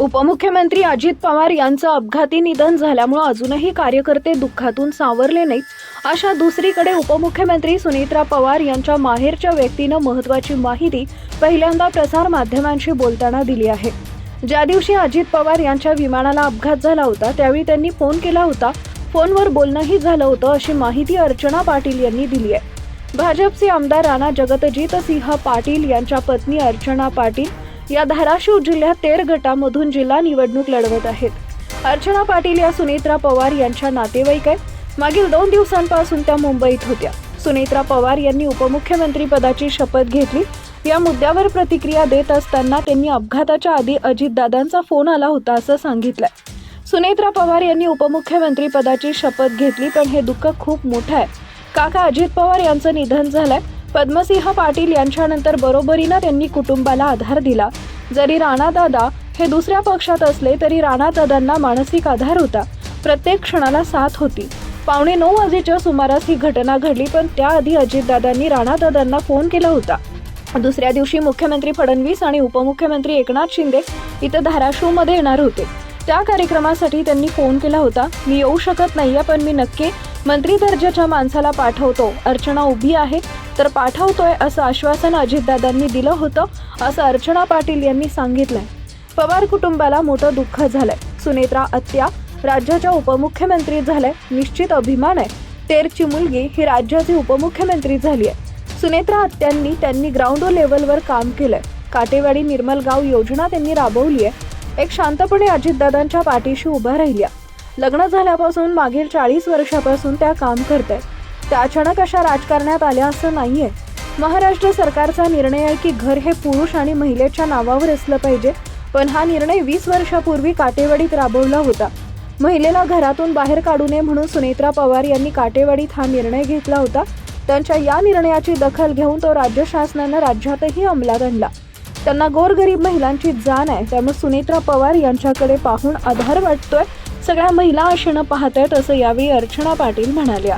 उपमुख्यमंत्री अजित पवार यांचं अपघाती निधन झाल्यामुळं अजूनही कार्यकर्ते दुःखातून सावरले नाहीत. अशा दुसरीकडे उपमुख्यमंत्री सुनेत्रा पवार यांच्या माहेरच्या व्यक्तीनं महत्त्वाची माहिती पहिल्यांदा प्रसार माध्यमांशी बोलताना दिली आहे. ज्या दिवशी अजित पवार यांच्या विमानाला अपघात झाला होता त्यावेळी त्यांनी फोन केला होता. फोनवर बोलणंही झालं होतं अशी माहिती अर्चना पाटील यांनी दिली आहे. भाजपचे आमदार राणा जगतजित सिंह पाटील यांच्या पत्नी अर्चना पाटील या धाराशिव जिल्ह्यात तेर गटामधून जिल्हा निवडणूक लढवत आहेत. अर्चना पाटील या सुनेत्रा पवार यांच्या नातेवाईक आहेत. मागील दोन दिवसांपासून त्या मुंबईत होत्या. सुनेत्रा पवार यांनी उपमुख्यमंत्री पदाची शपथ घेतली. या मुद्द्यावर प्रतिक्रिया देत असताना त्यांनी अपघाताच्या आधी अजितदादांचा फोन आला होता असं सांगितलंय. सुनेत्रा पवार यांनी उपमुख्यमंत्री पदाची शपथ घेतली पण हे दुःख खूप मोठं आहे. काका अजित पवार यांचं निधन झालंय. पद्मसिंह पाटील यांच्यानंतर बरोबरीनं त्यांनी कुटुंबाला आधार दिला. जरी राणादादा हे दुसऱ्या पक्षात असले तरी राणादादांना मानसिक आधार होता. प्रत्येक क्षणाला साथ होती. पावणे नऊ वाजेच्या सुमारास ही घटना घडली पण त्याआधी अजितदादांनी राणादादांना फोन केला होता. दुसऱ्या दिवशी मुख्यमंत्री फडणवीस आणि उपमुख्यमंत्री एकनाथ शिंदे इथं धाराशिवमध्ये येणार होते. त्या कार्यक्रमासाठी त्यांनी फोन केला होता. मी येऊ शकत नाहीये पण मी नक्की मंत्री दर्जाच्या माणसाला पाठवतो. अर्चना उभी आहे. तर पाठवतोय असं आश्वासन अजितदादांनी दिलं होतं असं अर्चना पाटील यांनी सांगितलंय. पवार कुटुंबाला मोठं दुःख झालंय. सुनेत्रा अत्या राज्याच्या उपमुख्यमंत्री झालंय. निश्चित अभिमान आहे. तेरची मुलगी ही राज्याची उपमुख्यमंत्री झाली आहे. सुनेत्रा अत्यांनी त्यांनी ग्राउंड लेवलवर काम केलंय. काटेवाडी निर्मल गाव योजना त्यांनी राबवली आहे. एक शांतपणे अजितदादांच्या पाठीशी उभ्या राहिल्या. लग्न झाल्यापासून मागील चाळीस वर्षापासून त्या काम करतायत. त्या अचानक अशा राजकारणात आल्या असं नाहीये. महाराष्ट्र सरकारचा निर्णय आहे की घर हे पुरुष आणि महिलेच्या नावावर असलं पाहिजे. पण हा निर्णय वीस वर्षापूर्वी काटेवाडीत राबवला होता. महिलेला घरातून बाहेर काढू नये म्हणून सुनेत्रा पवार यांनी काटेवाडीत हा निर्णय घेतला होता. त्यांच्या या निर्णयाची दखल घेऊन तो राज्य शासनानं राज्यातही अंमलात आणला. त्यांना गोरगरीब महिलांची जाण आहे. त्यामुळे सुनेत्रा पवार यांच्याकडे पाहून आधार वाटतोय. सगळ्या महिला आशेनं आहेत असं यावेळी अर्चना पाटील म्हणाल्या.